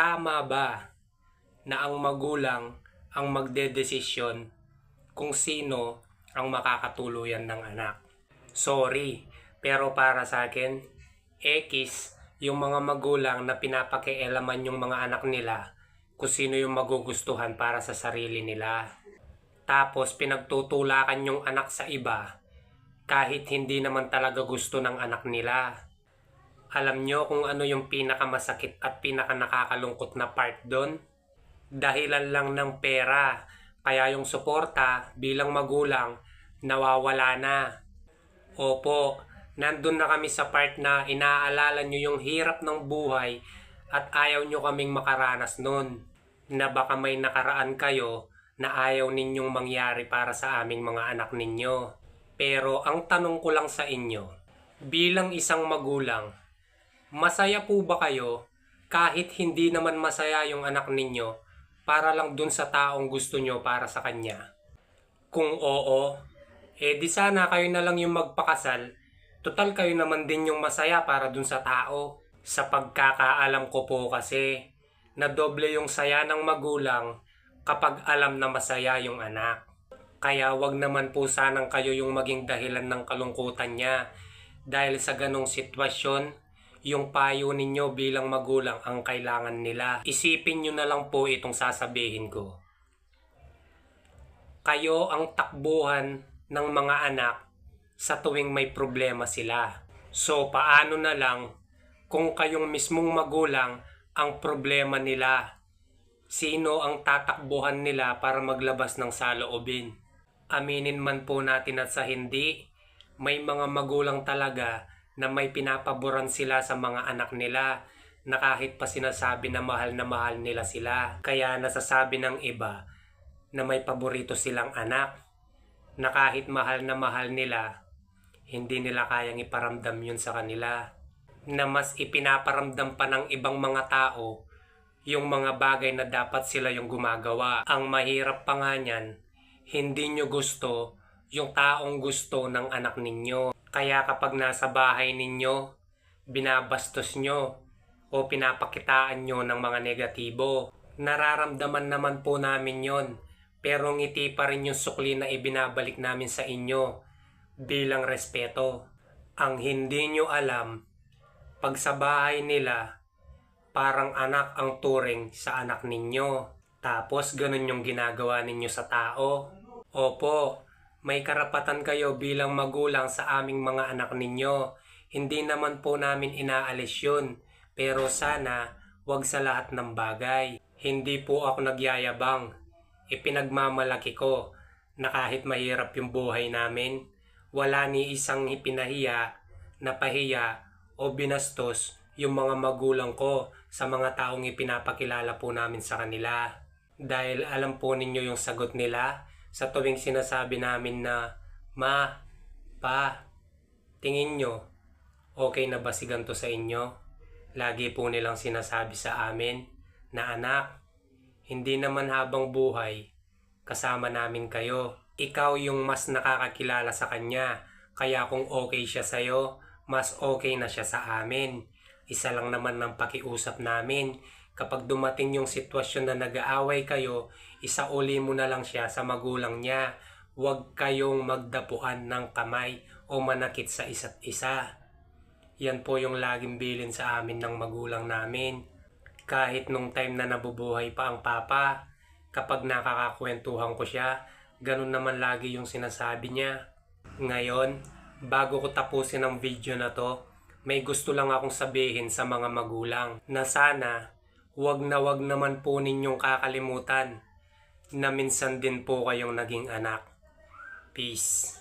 Tama ba na ang magulang ang magdedesisyon kung sino ang makakatuluyan ng anak? Sorry, pero para sa akin, X, yung mga magulang na pinapakialaman yung mga anak nila kung sino yung magugustuhan para sa sarili nila. Tapos pinagtutulakan yung anak sa iba kahit hindi naman talaga gusto ng anak nila. Alam nyo kung ano yung pinakamasakit at pinaka nakakalungkot na part doon? Dahilan lang ng pera. Kaya yung suporta bilang magulang nawawala na. Opo, nandun na kami sa part na inaalala nyo yung hirap ng buhay at ayaw nyo kaming makaranas nun. Na baka may nakaraan kayo na ayaw ninyong mangyari para sa aming mga anak ninyo. Pero ang tanong ko lang sa inyo, bilang isang magulang, masaya po ba kayo kahit hindi naman masaya yung anak ninyo para lang dun sa taong gusto nyo para sa kanya? Kung oo, eh di sana kayo na lang yung magpakasal. Total kayo naman din yung masaya para dun sa tao. Sa pagkakaalam ko po kasi, na doble yung saya ng magulang kapag alam na masaya yung anak. Kaya wag naman po sanang kayo yung maging dahilan ng kalungkutan niya. Dahil sa ganong sitwasyon, yung payo ninyo bilang magulang ang kailangan nila. Isipin nyo na lang po itong sasabihin ko. Kayo ang takbuhan ng mga anak sa tuwing may problema sila. So paano na lang kung kayong mismong magulang ang problema nila? Sino ang tatakbuhan nila para maglabas ng saloobin? Aminin man po natin at sa hindi, may mga magulang talaga na may pinapaboran sila sa mga anak nila na kahit pa sinasabi na mahal na mahal nila sila. Kaya nasasabi ng iba na may paborito silang anak na kahit mahal na mahal nila, hindi nila kayang iparamdam yun sa kanila. Na mas ipinaparamdam pa ng ibang mga tao yung mga bagay na dapat sila yung gumagawa. Ang mahirap pa nga niyan, hindi nyo gusto yung taong gusto ng anak ninyo. Kaya kapag nasa bahay ninyo, binabastos nyo o pinapakitaan nyo ng mga negatibo. Nararamdaman naman po namin yon pero ngiti pa rin yung sukli na ibinabalik namin sa inyo bilang respeto. Ang hindi nyo alam, pag sa bahay nila, parang anak ang turing sa anak ninyo. Tapos ganun yung ginagawa ninyo sa tao. Opo, may karapatan kayo bilang magulang sa aming mga anak ninyo. Hindi naman po namin inaalis yun. Pero sana, wag sa lahat ng bagay. Hindi po ako nagyayabang. Ipinagmamalaki ko na kahit mahirap yung buhay namin, wala ni isang ipinahiya, napahiya o binastos yung mga magulang ko sa mga taong ipinapakilala po namin sa kanila. Dahil alam po ninyo yung sagot nila sa tuwing sinasabi namin na, Ma, Pa, tingin nyo, okay na ba si ganito sa inyo? Lagi po nilang sinasabi sa amin na anak, hindi naman habang buhay, kasama namin kayo. Ikaw yung mas nakakakilala sa kanya, kaya kung okay siya sa'yo, mas okay na siya sa amin. Isa lang naman ng pakiusap namin. Kapag dumating yung sitwasyon na nag-aaway kayo, isauli mo na lang siya sa magulang niya. Huwag kayong magdapuan ng kamay o manakit sa isa't isa. Yan po yung laging bilin sa amin ng magulang namin. Kahit nung time na nabubuhay pa ang papa, kapag nakakakwentuhan ko siya, ganun naman lagi yung sinasabi niya. Ngayon, bago ko tapusin ang video na to, may gusto lang akong sabihin sa mga magulang na sana wag na wag naman po ninyong kakalimutan na minsan din po kayong naging anak. Peace.